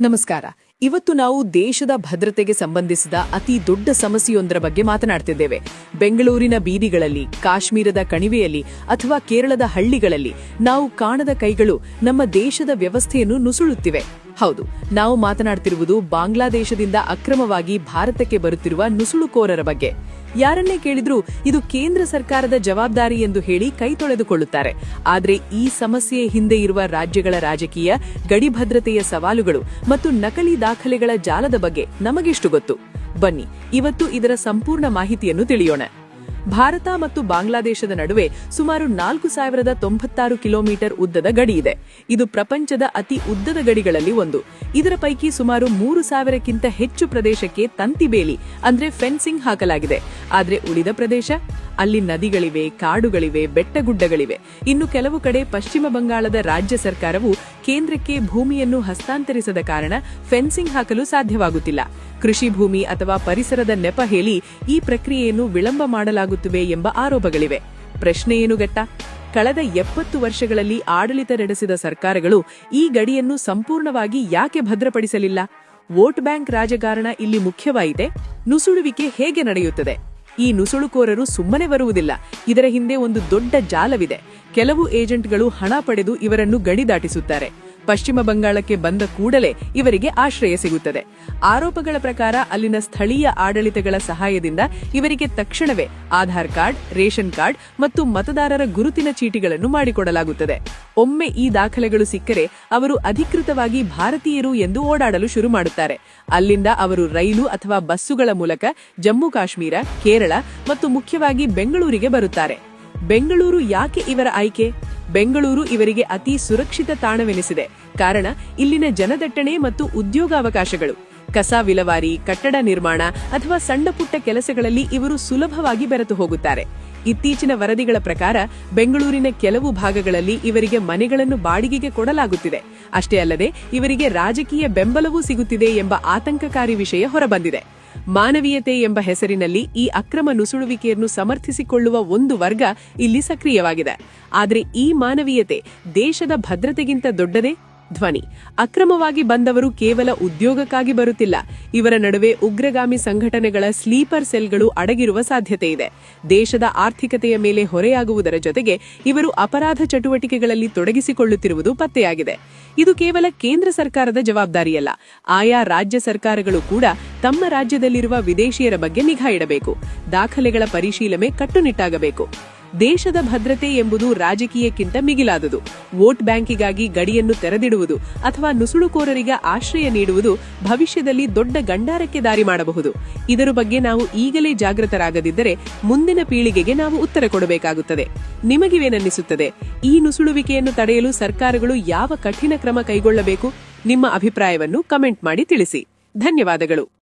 ನಮಸ್ಕಾರ. ಇವತ್ತು ನಾವು ದೇಶದ ಭದ್ರತೆಗೆ ಸಂಬಂಧಿಸಿದ ಅತಿ ದೊಡ್ಡ ಸಮಸ್ಯೆಯೊಂದರ ಬಗ್ಗೆ ಮಾತನಾಡ್ತಿದ್ದೇವೆ. ಬೆಂಗಳೂರಿನ ಬೀದಿಗಳಲ್ಲಿ, ಕಾಶ್ಮೀರದ ಕಣಿವೆಯಲ್ಲಿ ಅಥವಾ ಕೇರಳದ ಹಳ್ಳಿಗಳಲ್ಲಿ ನಾವು ಕಾಣದ ಕೈಗಳು ನಮ್ಮ ದೇಶದ ವ್ಯವಸ್ಥೆಯನ್ನು ನುಸುಳುತ್ತಿವೆ. ಹೌದು, ನಾವು ಮಾತನಾಡ್ತಿರುವುದು ಬಾಂಗ್ಲಾದೇಶದಿಂದ ಅಕ್ರಮವಾಗಿ ಭಾರತಕ್ಕೆ ಬರುತ್ತಿರುವ ನುಸುಳುಕೋರರ ಬಗ್ಗೆ. ಯಾರನ್ನೇ ಕೇಳಿದ್ರೂ ಇದು ಕೇಂದ್ರ ಸರ್ಕಾರದ ಜವಾಬ್ದಾರಿ ಎಂದು ಹೇಳಿ ಕೈ ತೊಳೆದುಕೊಳ್ಳುತ್ತಾರೆ. ಆದರೆ ಈ ಸಮಸ್ಯೆ ಹಿಂದೆ ಇರುವ ರಾಜ್ಯಗಳ ರಾಜಕೀಯ ಗಡಿ ಭದ್ರತೆಯ ಸವಾಲುಗಳು ಮತ್ತು ನಕಲಿ ದಾಖಲೆಗಳ ಜಾಲದ ಬಗ್ಗೆ ನಮಗೆಷ್ಟು ಗೊತ್ತು? ಬನ್ನಿ, ಇವತ್ತು ಇದರ ಸಂಪೂರ್ಣ ಮಾಹಿತಿಯನ್ನು ತಿಳಿಯೋಣ. ಭಾರತ ಮತ್ತು ಬಾಂಗ್ಲಾದೇಶದ ನಡುವೆ ಸುಮಾರು ನಾಲ್ಕು ಸಾವಿರದ ತೊಂಬತ್ತಾರು ಕಿಲೋಮೀಟರ್ ಉದ್ದದ ಗಡಿ ಇದೆ. ಇದು ಪ್ರಪಂಚದ ಅತಿ ಉದ್ದದ ಗಡಿಗಳಲ್ಲಿ ಒಂದು. ಇದರ ಪೈಕಿ ಸುಮಾರು ಮೂರು ಸಾವಿರಕ್ಕಿಂತ ಹೆಚ್ಚು ಪ್ರದೇಶಕ್ಕೆ ತಂತಿಬೇಲಿ ಅಂದ್ರೆ ಫೆನ್ಸಿಂಗ್ ಹಾಕಲಾಗಿದೆ. ಆದರೆ ಉಳಿದ ಪ್ರದೇಶ? ಅಲ್ಲಿ ನದಿಗಳಿವೆ, ಕಾಡುಗಳಿವೆ, ಬೆಟ್ಟಗುಡ್ಡಗಳಿವೆ. ಇನ್ನು ಕೆಲವು ಕಡೆ ಪಶ್ಚಿಮ ಬಂಗಾಳದ ರಾಜ್ಯ ಸರ್ಕಾರವು ಕೇಂದ್ರಕ್ಕೆ ಭೂಮಿಯನ್ನು ಹಸ್ತಾಂತರಿಸದ ಕಾರಣ ಫೆನ್ಸಿಂಗ್ ಹಾಕಲು ಸಾಧ್ಯವಾಗುತ್ತಿಲ್ಲ. ಕೃಷಿ ಭೂಮಿ ಅಥವಾ ಪರಿಸರದ ನೆಪ ಹೇಳಿ ಈ ಪ್ರಕ್ರಿಯೆಯನ್ನು ವಿಳಂಬ ಮಾಡಲಾಗುತ್ತಿವೆ ಎಂಬ ಆರೋಪಗಳಿವೆ. ಪ್ರಶ್ನೆ ಏನು ಗಟ್ಟ ಕಳೆದ ಎಪ್ಪತ್ತು ವರ್ಷಗಳಲ್ಲಿ ಆಡಳಿತ ನಡೆಸಿದ ಸರ್ಕಾರಗಳು ಈ ಗಡಿಯನ್ನು ಸಂಪೂರ್ಣವಾಗಿ ಯಾಕೆ ಭದ್ರಪಡಿಸಲಿಲ್ಲ? ವೋಟ್ ಬ್ಯಾಂಕ್ ರಾಜಕಾರಣ ಇಲ್ಲಿ ಮುಖ್ಯವಾಯಿತೆ? ನುಸುಳುವಿಕೆ ಹೇಗೆ ನಡೆಯುತ್ತದೆ? ಈ ನುಸುಳುಕೋರರು ಸುಮ್ಮನೆ ಬರುವುದಿಲ್ಲ. ಇದರ ಹಿಂದೆ ಒಂದು ದೊಡ್ಡ ಜಾಲವಿದೆ. ಕೆಲವು ಏಜೆಂಟ್ಗಳು ಹಣ ಪಡೆದು ಇವರನ್ನು ಗಡಿ ದಾಟಿಸುತ್ತಾರೆ ಪಶ್ಚಿಮ ಬಂಗಾಳಕ್ಕೆ ಬಂದ ಕೂಡಲೇ ಇವರಿಗೆ ಆಶ್ರಯ ಸಿಗುತ್ತದೆ. ಆರೋಪಗಳ ಪ್ರಕಾರ ಅಲ್ಲಿನ ಸ್ಥಳೀಯ ಆಡಳಿತಗಳ ಸಹಾಯದಿಂದ ಇವರಿಗೆ ತಕ್ಷಣವೇ ಆಧಾರ್ ಕಾರ್ಡ್, ರೇಷನ್ ಕಾರ್ಡ್ ಮತ್ತು ಮತದಾರರ ಗುರುತಿನ ಚೀಟಿಗಳನ್ನು ಮಾಡಿಕೊಡಲಾಗುತ್ತದೆ. ಒಮ್ಮೆ ಈ ದಾಖಲೆಗಳು ಸಿಕ್ಕರೆ ಅವರು ಅಧಿಕೃತವಾಗಿ ಭಾರತೀಯರು ಎಂದು ಓಡಾಡಲು ಶುರು ಮಾಡುತ್ತಾರೆ. ಅಲ್ಲಿಂದ ಅವರು ರೈಲು ಅಥವಾ ಬಸ್ಸುಗಳ ಮೂಲಕ ಜಮ್ಮು ಕಾಶ್ಮೀರ, ಕೇರಳ ಮತ್ತು ಮುಖ್ಯವಾಗಿ ಬೆಂಗಳೂರಿಗೆ ಬರುತ್ತಾರೆ. ಬೆಂಗಳೂರು ಯಾಕೆ ಇವರ ಆಯ್ಕೆ? ಬೆಂಗಳೂರು ಇವರಿಗೆ ಅತಿ ಸುರಕ್ಷಿತ ತಾಣವೆನಿಸಿದೆ. ಕಾರಣ, ಇಲ್ಲಿನ ಜನದಟ್ಟಣೆ ಮತ್ತು ಉದ್ಯೋಗಾವಕಾಶಗಳು. ಕಸ ವಿಲವಾರಿ, ಕಟ್ಟಡ ನಿರ್ಮಾಣ ಅಥವಾ ಸಣ್ಣ ಪುಟ್ಟ ಕೆಲಸಗಳಲ್ಲಿ ಇವರು ಸುಲಭವಾಗಿ ಬೆರೆತು ಹೋಗುತ್ತಾರೆ. ಇತ್ತೀಚಿನ ವರದಿಗಳ ಪ್ರಕಾರ, ಬೆಂಗಳೂರಿನ ಕೆಲವು ಭಾಗಗಳಲ್ಲಿ ಇವರಿಗೆ ಮನೆಗಳನ್ನು ಬಾಡಿಗೆಗೆ ಕೊಡಲಾಗುತ್ತಿದೆ. ಅಷ್ಟೇ ಅಲ್ಲದೆ, ಇವರಿಗೆ ರಾಜಕೀಯ ಬೆಂಬಲವೂ ಸಿಗುತ್ತಿದೆ ಎಂಬ ಆತಂಕಕಾರಿ ವಿಷಯ ಹೊರಬಂದಿದೆ. ಮಾನವೀಯತೆ ಎಂಬ ಹೆಸರಿನಲ್ಲಿ ಈ ಅಕ್ರಮ ನುಸುಳುವಿಕೆಯನ್ನು ಸಮರ್ಥಿಸಿಕೊಳ್ಳುವ ಒಂದು ವರ್ಗ ಇಲ್ಲಿ ಸಕ್ರಿಯವಾಗಿದೆ. ಆದರೆ ಈ ಮಾನವೀಯತೆ ದೇಶದ ಭದ್ರತೆಗಿಂತ ದೊಡ್ಡದೇ? ಧ್ವನಿ. ಅಕ್ರಮವಾಗಿ ಬಂದವರು ಕೇವಲ ಉದ್ಯೋಗಕ್ಕಾಗಿ ಬರುತ್ತಿಲ್ಲ. ಇವರ ನಡುವೆ ಉಗ್ರಗಾಮಿ ಸಂಘಟನೆಗಳ ಸ್ಲೀಪರ್ ಸೆಲ್ಗಳು ಅಡಗಿರುವ ಸಾಧ್ಯತೆ ಇದೆ. ದೇಶದ ಆರ್ಥಿಕತೆಯ ಮೇಲೆ ಹೊರೆಯಾಗುವುದರ ಜೊತೆಗೆ ಇವರು ಅಪರಾಧ ಚಟುವಟಿಕೆಗಳಲ್ಲಿ ತೊಡಗಿಸಿಕೊಳ್ಳುತ್ತಿರುವುದು ಪತ್ತೆಯಾಗಿದೆ. ಇದು ಕೇವಲ ಕೇಂದ್ರ ಸರ್ಕಾರದ ಜವಾಬ್ದಾರಿಯಲ್ಲ. ಆಯಾ ರಾಜ್ಯ ಸರ್ಕಾರಗಳು ಕೂಡ ತಮ್ಮ ರಾಜ್ಯದಲ್ಲಿರುವ ವಿದೇಶಿಯರ ಬಗ್ಗೆ ನಿಗಾ ಇಡಬೇಕು. ದಾಖಲೆಗಳ ಪರಿಶೀಲನೆ ಕಟ್ಟುನಿಟ್ಟಾಗಬೇಕು. ದೇಶದ ಭದ್ರತೆ ಎಂಬುದು ರಾಜಕೀಯಕ್ಕಿಂತ ಮಿಗಿಲಾದುದು. ವೋಟ್ ಬ್ಯಾಂಕಿಗಾಗಿ ಗಡಿಯನ್ನು ತೆರೆದಿಡುವುದು ಅಥವಾ ನುಸುಳುಕೋರರಿಗೆ ಆಶ್ರಯ ನೀಡುವುದು ಭವಿಷ್ಯದಲ್ಲಿ ದೊಡ್ಡ ಗಂಡಾರಕ್ಕೆ ದಾರಿ ಮಾಡಬಹುದು. ಇದರ ಬಗ್ಗೆ ನಾವು ಈಗಲೇ ಜಾಗೃತರಾಗದಿದ್ದರೆ ಮುಂದಿನ ಪೀಳಿಗೆಗೆ ನಾವು ಉತ್ತರ ಕೊಡಬೇಕಾಗುತ್ತದೆ. ನಿಮಗಿವೇನನ್ನಿಸುತ್ತದೆ? ಈ ನುಸುಳುವಿಕೆಯನ್ನು ತಡೆಯಲು ಸರ್ಕಾರಗಳು ಯಾವ ಕಠಿಣ ಕ್ರಮ ಕೈಗೊಳ್ಳಬೇಕು? ನಿಮ್ಮ ಅಭಿಪ್ರಾಯವನ್ನು ಕಮೆಂಟ್ ಮಾಡಿ ತಿಳಿಸಿ. ಧನ್ಯವಾದಗಳು.